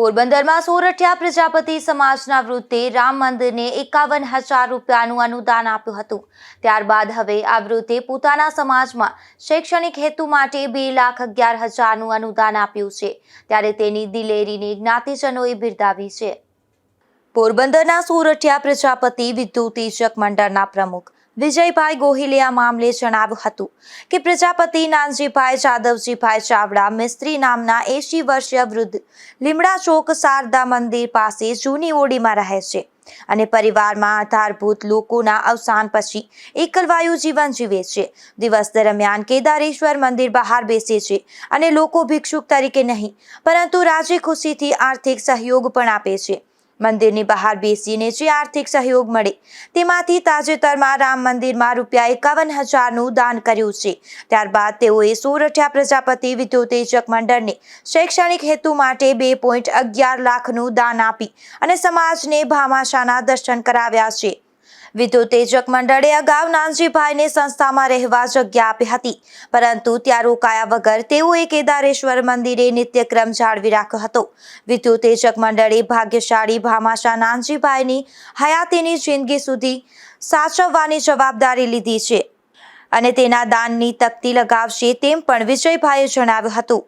પોરબંદરમાં સોરઠિયા પ્રજાપતિ સમાજના વૃત્તે રામ મંદિરને એકાવન હજાર રૂપિયાનું અનુદાન આપ્યું હતું. ત્યારબાદ હવે આ વૃત્તે પોતાના સમાજમાં શૈક્ષણિક હેતુ માટે બે લાખ અગિયાર હજારનું અનુદાન આપ્યું છે. ત્યારે તેની દિલેરીને જ્ઞાતિજનોએ બિરદાવી છે. પોરબંદરના સોરઠિયા પ્રજાપતિ વિદ્યુતીજક મંડળના પ્રમુખ વિજયભાઈ ગોહિલે આ મામલે જણાવ્યું હતું કે પ્રજાપતિ નાનજીભાઈ જાદવજીભાઈ ચાવડા મિસ્ત્રી નામના એંશી વર્ષીય વૃદ્ધ લીમડા ચોક શારદા મંદિર પાસે જૂની ઓડીમાં રહે છે અને પરિવારમાં આધારભૂત લોકોના અવસાન પછી એકલવાયુ જીવન જીવે છે. દિવસ દરમિયાન કેદારેશ્વર મંદિર બહાર બેસે છે અને લોકો ભિક્ષુક તરીકે નહીં, પરંતુ રાજી ખુશીથી આર્થિક સહયોગ પણ આપે છે. મંદિરની બહાર બેસીને જે આર્થિક સહયોગ મળે, તેમાંથી તાજેતરમાં રામ મંદિરમાં રૂપિયા એકાવન હજારનું દાન કર્યું છે. ત્યારબાદ તેઓએ સોરઠિયા પ્રજાપતિ વિદ્યુતેજક મંડળને શૈક્ષણિક હેતુ માટે બે પોઈન્ટ અગિયાર લાખનું દાન આપી અને સમાજને ભામાશાના દર્શન કરાવ્યા છે. વિદ્યુતેજક મંડળે અગાઉ નાનજીભાઈને સંસ્થામાં રહેવા જગ્યા આપી હતી. પરંતુ ત્યાં રોકાયા વગર તેઓએ કેદારેશ્વર મંદિરે નિત્યક્રમ જાળવી રાખ્યો હતો. વિદ્યુતેજક મંડળે ભાગ્યશાળી ભામાશા નાનજીભાઈની હયાતીની જિંદગી સુધી સાચવવાની જવાબદારી લીધી છે અને તેના દાનની તકતી લગાવશે તેમ પણ વિજયભાઈએ જણાવ્યું હતું.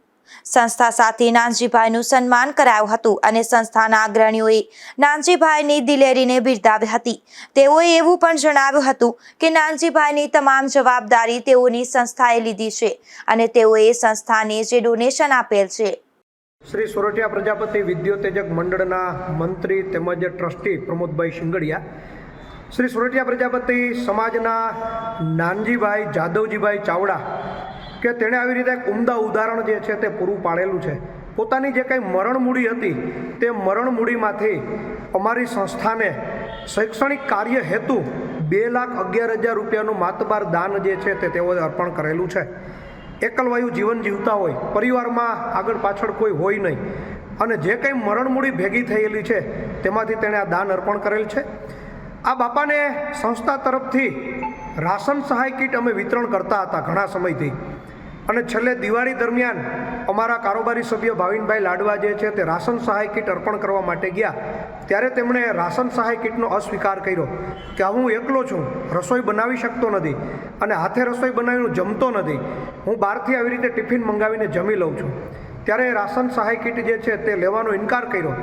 સંસ્થા સાથે નાનજીભાઈનું સન્માન કરાયું હતું અને સંસ્થાના અગ્રણીઓએ નાનજીભાઈની દિલેરીને બિરદાવી હતી. તેઓએ એવું પણ જણાવ્યું હતું કે નાનજીભાઈની તમામ જવાબદારી તેઓની સંસ્થાએ લીધી છે અને તેઓએ સંસ્થાને જે ડોનેશન આપેલ છે. શ્રી સોરઠિયા પ્રજાપતિ વિદ્યોતેજક મંડળના મંત્રી તેમજ ટ્રસ્ટી પ્રમોદભાઈ શિંગડિયા, શ્રી સોરઠિયા પ્રજાપતિ સમાજના નાનજીભાઈ જાદવજીભાઈ ચાવડા કે તેણે આવી રીતે એક ઉમદા ઉદાહરણ જે છે તે પૂરું પાડેલું છે. પોતાની જે કંઈ મરણમૂડી હતી, તે મરણમૂડીમાંથી અમારી સંસ્થાને શૈક્ષણિક કાર્ય હેતુ બે લાખ અગિયાર હજાર રૂપિયાનું માતબાર દાન જે છે તે તેઓએ અર્પણ કરેલું છે. એકલવાયુ જીવન જીવતા હોય, પરિવારમાં આગળ પાછળ કોઈ હોય નહીં. અને જે કંઈ મરણમૂડી ભેગી થયેલી છે, તેમાંથી તેણે આ દાન અર્પણ કરેલ છે. આ બાપાને સંસ્થા તરફથી રાશન સહાય કીટ અમે વિતરણ કરતા હતા ઘણા સમયથી. અને છેલ્લે દિવાળી દરમિયાન અમારા કારોબારી સભ્ય ભાવિનભાઈ લાડવા જે છે તે રાશન સહાય કીટ અર્પણ કરવા માટે ગયા. ત્યારે તેમણે રાશન સહાય કીટનો અસ્વીકાર કર્યો કે હું એકલો છું, રસોઈ બનાવી શકતો નથી અને હાથે રસોઈ બનાવીને જમતો નથી. હું બહારથી આવી રીતે ટિફિન મંગાવીને જમી લઉં છું. ત્યારે રાશન સહાય કીટ જે છે તે લેવાનો ઇનકાર કર્યો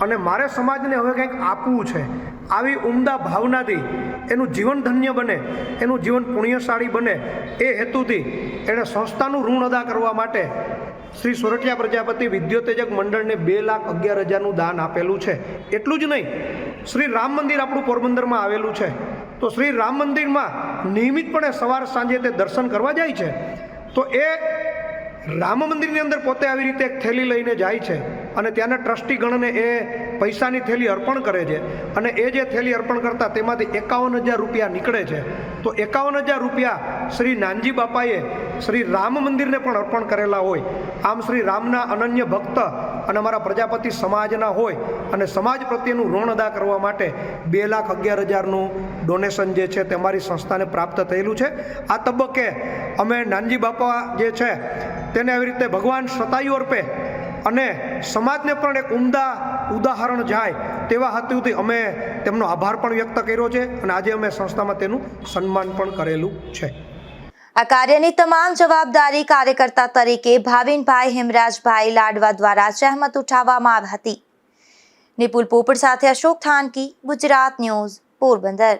અને મારે સમાજને હવે કંઈક આપવું છે. આવી ઉમદા ભાવનાથી એનું જીવન ધન્ય બને, એનું જીવન પુણ્યશાળી બને, એ હેતુથી એણે સંસ્થાનું ઋણ અદા કરવા માટે શ્રી સોરઠિયા પ્રજાપતિ વિદ્યોતેજક મંડળને બે લાખ અગિયાર હજારનું દાન આપેલું છે. એટલું જ નહીં, શ્રી રામ મંદિર આપણું પોરબંદરમાં આવેલું છે. તો શ્રી રામ મંદિરમાં નિયમિતપણે સવાર સાંજે તે દર્શન કરવા જાય છે. તો એ રામ મંદિરની અંદર પોતે આવી રીતે એક થેલી લઈને જાય છે. અને ત્યાંના ટ્રસ્ટી ગણને એ પૈસાની થેલી અર્પણ કરે છે. અને એ જે થેલી અર્પણ કરતા તેમાંથી એકાવન હજાર રૂપિયા નીકળે છે. તો એકાવન હજાર રૂપિયા શ્રી નાનજી બાપાએ શ્રી રામ મંદિરને પણ અર્પણ કરેલા હોય. આમ શ્રી રામના અનન્ય ભક્ત અને અમારા પ્રજાપતિ સમાજના હોય અને સમાજ પ્રત્યેનું ઋણ અદા કરવા માટે બે લાખ અગિયાર હજારનું ડોનેશન જે છે તે અમારી સંસ્થાને પ્રાપ્ત થયેલું છે. આ તબક્કે અમે નાનજી બાપા જે છે તેને આવી રીતે ભગવાન સતાયુ અર્પે અને સમાજને પણ એક ઉમદા ઉદાહરણ જાય તેવા હેતુથી અમે તેમનો આભાર પણ વ્યક્ત કર્યો છે અને આજે અમે સંસ્થામાં તેનું સન્માન પણ કરેલું છે. આ કાર્યની તમામ જવાબદારી કાર્યકર્તા તરીકે ભાવિનભાઈ હેમરાજભાઈ લાડવા દ્વારા સહેમત ઉઠાવવામાં આવી હતી. નિપુલ પોપડ સાથે અશોક થાનકી, ગુજરાત ન્યૂઝ, પોરબંદર.